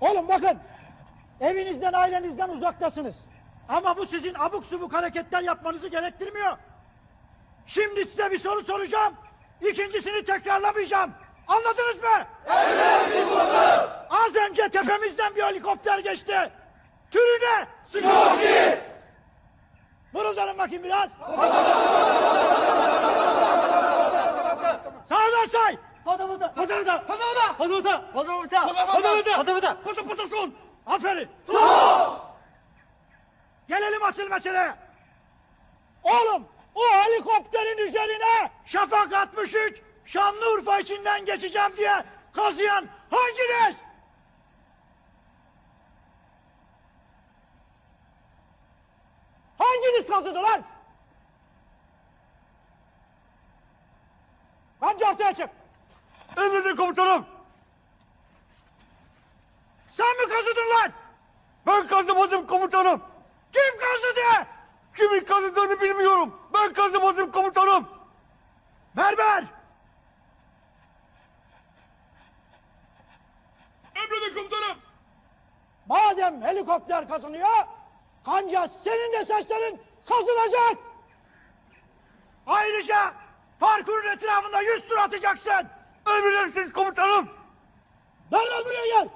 Oğlum bakın. Evinizden ailenizden uzaktasınız. Ama bu sizin abuk subuk hareketler yapmanızı gerektirmiyor. Şimdi size bir soru soracağım. İkincisini tekrarlamayacağım. Anladınız mı? Az önce tepemizden bir helikopter geçti. Türü ne? Skoki. Mırıldanın bakayım biraz. Patavata. Patavata. Patavata. Patavata. Patavata. Patavata. Patavata. Pıtı pıtı son. Aferin. Son. Gelelim asıl meseleye. Oğlum o helikopterin üzerine Şafak 63 Şanlıurfa içinden geçeceğim diye kazıyan hanginiz? Hanginiz kazıdı lan? Bence ortaya çık. Emredin komutanım. Sen mi kazıdın lan? Ben kazımadım komutanım. Kim kazıdı? Kimin kazıdığını bilmiyorum. Ben kazımadım komutanım. Berber! Emredin komutanım. Madem helikopter kazanıyor, kanca senin de saçların kazılacak. Ayrıca parkurun etrafında yüz tur atacaksın. Emredersiniz komutanım. Gel lan buraya gel.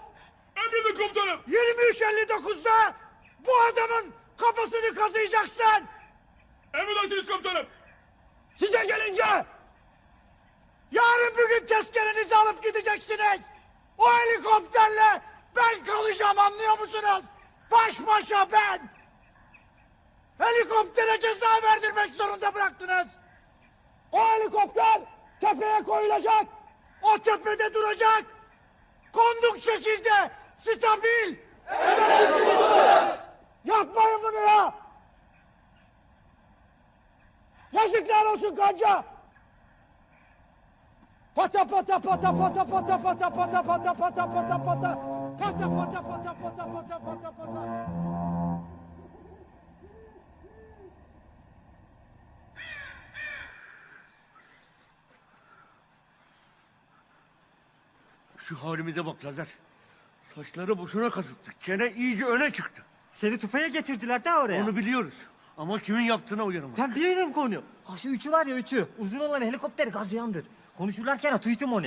Emredin komutanım. 23.59'da bu adamın kafasını kazıyacaksın. Emredersiniz komutanım. Size gelince yarın bugün tezkerenizi alıp gideceksiniz. O helikopterle ben kalacağım anlıyor musunuz? Baş başa ben. Helikoptere ceza verdirmek zorunda bıraktınız. O helikopter tepeye koyulacak. O tepede duracak. Konduk şekilde stabil. Yapmayın bunu ya. Yazıklar olsun kanca. Pata pata pata pata pata pata pata pata pata pata pata pata pata pata pata pata pata pata Şu halimize bak Lazer. Saçları boşuna kazıttık. Çene iyice öne çıktı. Seni tufaya getirdiler de oraya. Onu biliyoruz. Ama kimin yaptığına uyarım. Ben bilirim konuyu. Ha şu üçü var ya üçü. Uzun olan helikopter gazyandır. Konuşurlarken duydum onu.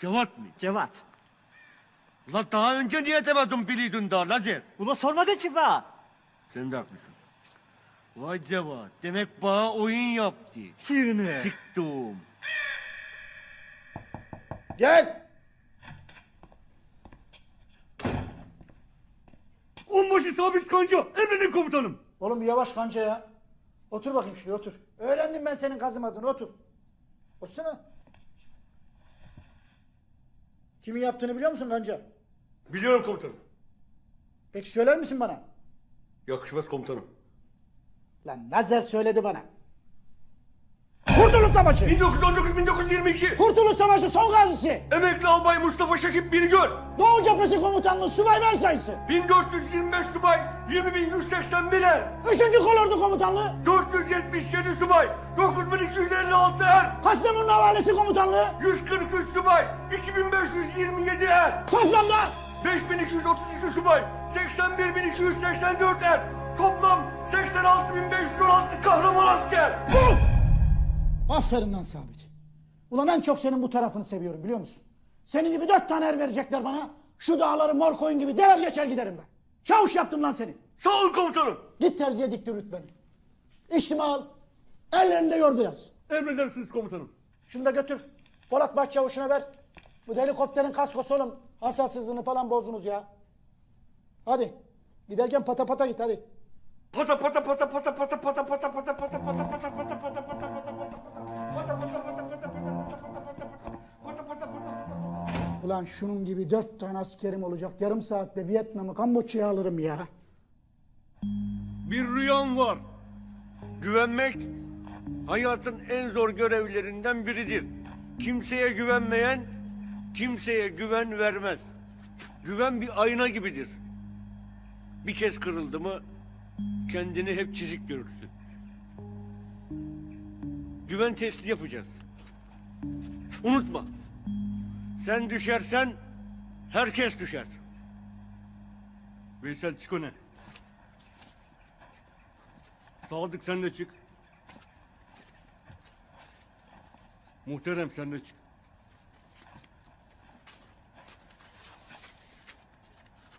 Cevat mı? Cevat. La daha önce niye demedim biliyordun daha Lazer? Ula sormadı ki be. Sen de haklısın. Vay Cevat. Demek bana oyun yaptı. Şiirini. Siktum. Gel. Onbaşı sabit kanca. Emredin komutanım. Oğlum bir yavaş kanca ya. Otur bakayım şuraya otur. Öğrendim ben senin kazımadığını otur. Otursana. Kimin yaptığını biliyor musun kanca? Biliyorum komutanım. Peki söyler misin bana? Yakışmaz komutanım. Lan Nazer söyledi bana. Kurtuluş Savaşı! 1919-1922. Kurtuluş Savaşı son gazisi! Emekli albay Mustafa Şakip Birgör. Doğu Cephesi Komutanlığı subay ver sayısı! 1425 subay, 20.181 er. 3. Kolordu Komutanlığı! 477 subay, 9256 er. Kastamonu Havalesi Komutanlığı! 143 subay, 2527 er. Toplamda 5232 subay, 81284 er. Toplam 86516 kahraman asker. bu! Aferin Sabit. Ulan en çok senin bu tarafını seviyorum biliyor musun? Senin gibi dört tane er verecekler bana. Şu dağları mor koyun gibi derer geçer giderim ben. Çavuş yaptım lan seni. Sağ olun komutanım. Git terziye diktir rütbeni. İçtimi al. Ellerinde yor biraz. Emredersiniz komutanım. Şunu da götür. Polat Başçavuş'una ver. Bu helikopterin kaskosu oğlum. Hassasızlığını falan bozdunuz ya. Hadi. Giderken pata pata git hadi. Pata pata pata pata pata pata pata pata Ulan şunun gibi dört tane askerim olacak. Yarım saatte Vietnam'ı Kamboçya'ya alırım ya. Bir rüyam var. Güvenmek hayatın en zor görevlerinden biridir. Kimseye güvenmeyen kimseye güven vermez. Güven bir ayna gibidir. Bir kez kırıldı mı kendini hep çizik görürsün. Güven testi yapacağız. Unutma. Sen düşersen herkes düşer. Veysel çık öne. Sadık sen de çık. Muhterem sen de çık.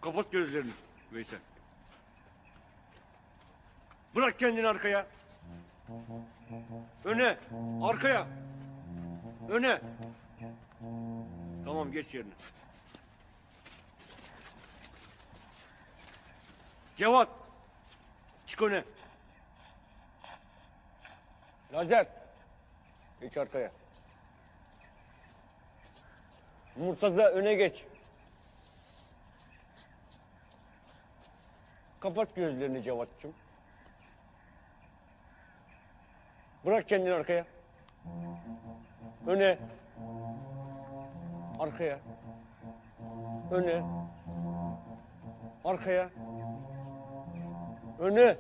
Kapat gözlerini Veysel. Bırak kendini arkaya. Öne, arkaya. Öne. Tamam geç yerine. Cevat. Çık öne. Lazer. Geç arkaya. Murtaza öne geç. Kapat gözlerini Cevat'cığım. Bırak kendini arkaya. Öne. Arkaya. Öne. Arkaya. Öne.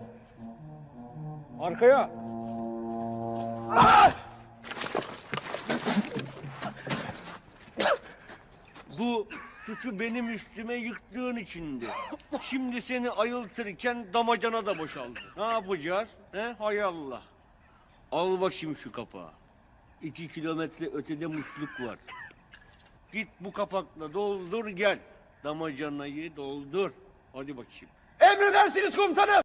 Arkaya. Bu suçu benim üstüme yıktığın içindi. Şimdi seni ayıltırken damacana da boşaldı. Ne yapacağız? He? Hay Allah. Al bakayım şu kapağı. İki kilometre ötede musluk var. Git bu kapakla doldur gel. Damacanayı doldur. Hadi bakayım. Emredersiniz komutanım.